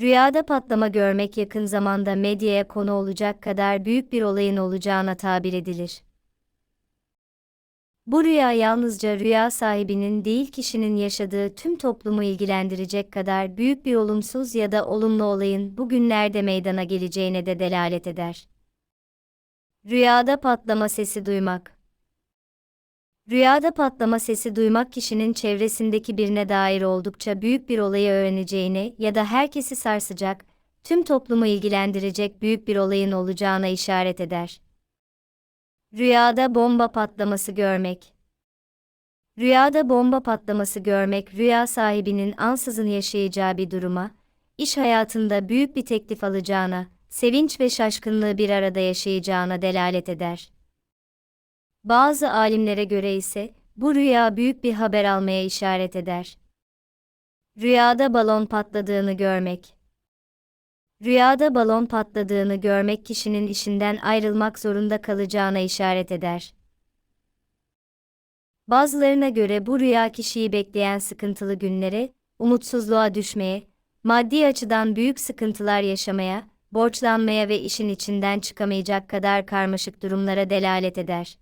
Rüyada patlama görmek yakın zamanda medyaya konu olacak kadar büyük bir olayın olacağına tabir edilir. Bu rüya yalnızca rüya sahibinin değil kişinin yaşadığı tüm toplumu ilgilendirecek kadar büyük bir olumsuz ya da olumlu olayın bugünlerde meydana geleceğine de delalet eder. Rüyada patlama sesi duymak Rüyada patlama sesi duymak kişinin çevresindeki birine dair oldukça büyük bir olayı öğreneceğini ya da herkesi sarsacak, tüm toplumu ilgilendirecek büyük bir olayın olacağına işaret eder. Rüyada bomba patlaması görmek. Rüyada bomba patlaması görmek rüya sahibinin ansızın yaşayacağı bir duruma, iş hayatında büyük bir teklif alacağına, sevinç ve şaşkınlığı bir arada yaşayacağına delalet eder. Bazı alimlere göre ise bu rüya büyük bir haber almaya işaret eder. Rüyada balon patladığını görmek. Rüyada balon patladığını görmek kişinin işinden ayrılmak zorunda kalacağına işaret eder. Bazılarına göre bu rüya kişiyi bekleyen sıkıntılı günlere, umutsuzluğa düşmeye, maddi açıdan büyük sıkıntılar yaşamaya, borçlanmaya ve işin içinden çıkamayacak kadar karmaşık durumlara delalet eder.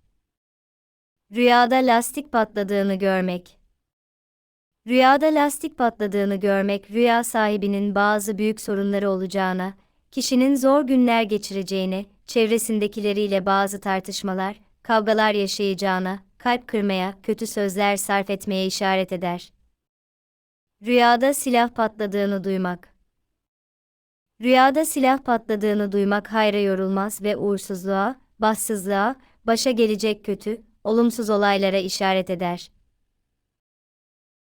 Rüyada lastik patladığını görmek. Rüyada lastik patladığını görmek rüya sahibinin bazı büyük sorunları olacağına, kişinin zor günler geçireceğine, çevresindekileriyle bazı tartışmalar, kavgalar yaşayacağına, kalp kırmaya, kötü sözler sarf etmeye işaret eder. Rüyada silah patladığını duymak. Rüyada silah patladığını duymak hayra yorulmaz ve uğursuzluğa, bahtsızlığa, başa gelecek kötü, olumsuz olaylara işaret eder.